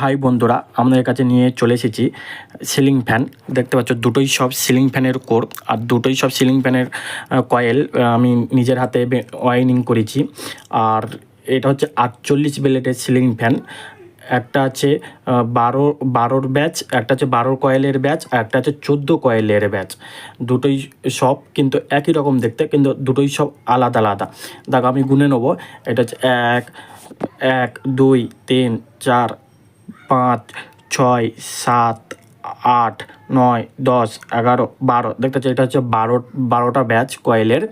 High বন্ধুরা, আমাদের কাছে নিয়ে চলে এসেছি সিলিং ফ্যান। দেখতে পাচ্ছ, দুটোই সব সিলিং ফ্যানের কোর, আর দুটোই সব সিলিং ফ্যানের কয়েল। আমি নিজের হাতে ওয়াইনিং করেছি। আর এটা হচ্ছে আটচল্লিশ ব্লেডের সিলিং ফ্যান। একটা আছে বারো, বারোর ব্যাচ, একটা হচ্ছে বারো কয়েলের ব্যাচ, আর একটা হচ্ছে চোদ্দ কয়েলের ব্যাচ। দুটোই সব কিন্তু একই রকম দেখতে, কিন্তু দুটোই সব আলাদা আলাদা। দেখো, আমি গুনে নেব। এটা হচ্ছে এক এক, দুই, তিন, চার পাঁচ, ছয়, সাত, আট, নয়, দশ, এগারো, বারো। দেখতে পাচ্ছি এটা হচ্ছে বারো, বারোটা ব্যাচ কয়েলের।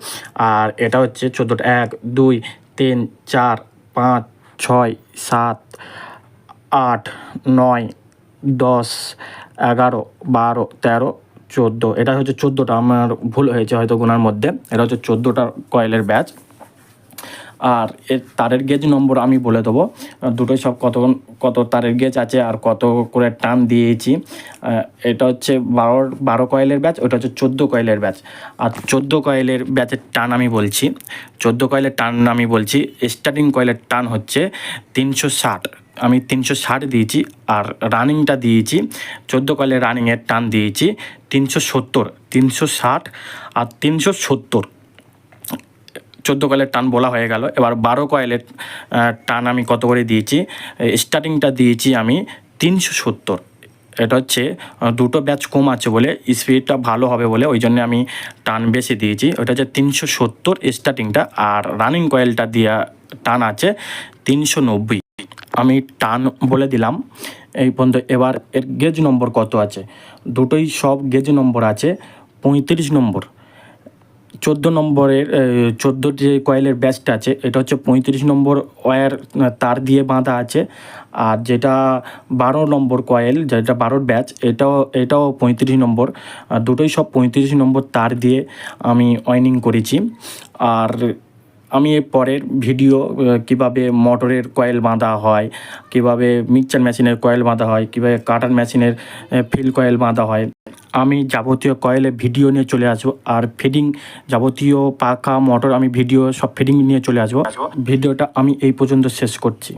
আর এটা হচ্ছে চোদ্দোটা, এক, দুই, তিন, চার, পাঁচ, ছয়, সাত, আট, নয়, দশ, এগারো, বারো, তেরো, চোদ্দ। এটা হচ্ছে চোদ্দোটা। আমার ভুল হয়েছে হয়তো গোনার মধ্যে। এটা হচ্ছে চোদ্দোটা কয়েলের ব্যাচ। আর এর তারের গেজ নম্বর আমি বলে দেবো। দুটোই সব কত কত তারের গেজ আছে আর কত করে টান দিয়েছি। এটা হচ্ছে বারো বারো কয়েলের ব্যাচ ওটা হচ্ছে চোদ্দ কয়েলের ব্যাচ আর চোদ্দ কয়েলের ব্যাচের টান আমি বলছি। চোদ্দ কয়েলের টান আমি বলছি স্টার্টিং কয়েলের টান হচ্ছে তিনশো ষাট। আমি তিনশো ষাট দিয়েছি আর রানিংটা দিয়েছি, চোদ্দ কয়েলের রানিংয়ের টান দিয়েছি তিনশো সত্তর, তিনশো ষাট আর তিনশো সত্তর। চোদ্দ কয়েলের টান বলা হয়ে গেল। এবার বারো কয়েলের টান আমি কত করে দিয়েছি? স্টার্টিংটা দিয়েছি আমি তিনশো সত্তর। এটা হচ্ছে দুটো ব্যাচ কম আছে বলে স্পিডটা ভালো হবে বলে ওই জন্য আমি টান বেশি দিয়েছি। ওটা হচ্ছে তিনশো সত্তর স্টার্টিংটা আর রানিং কয়েলটা দেওয়া টান আছে তিনশো নব্বই। আমি টান বলে দিলাম। এই পর্যন্ত এবার এর গেজ নম্বর কত আছে? দুটোই সব গেজ নম্বর আছে, পঁয়ত্রিশ নম্বর চোদ্দ নম্বরের চোদ্দ যে কয়েলের ব্যাচটা আছে এটা হচ্ছে পঁয়ত্রিশ নম্বর ওয়্যার আহ, তার দিয়ে বাঁধা আছে। আর যেটা বারো নম্বর কয়েল যেটা বারোর ব্যাচ এটাও এটাও পঁয়ত্রিশ নম্বর। দুটোই সব পঁয়ত্রিশ নম্বর তার দিয়ে আমি ওয়াইনিং করেছি। আর আমি এর পরের ভিডিও কীভাবে মোটরের কয়েল বাঁধা হয় কীভাবে মিক্সচার মেশিনের কয়েল বাঁধা হয় কীভাবে কাটার মেশিনের ফিল কয়েল বাঁধা হয় আমি যাবতীয় কয়েলে ভিডিও নিয়ে চলে আসব। আর ফিডিং যাবতীয় পাখা মোটর আমি ভিডিও সব ফিডিং নিয়ে চলে আসব। ভিডিওটা আমি এই পর্যন্ত শেষ করছি।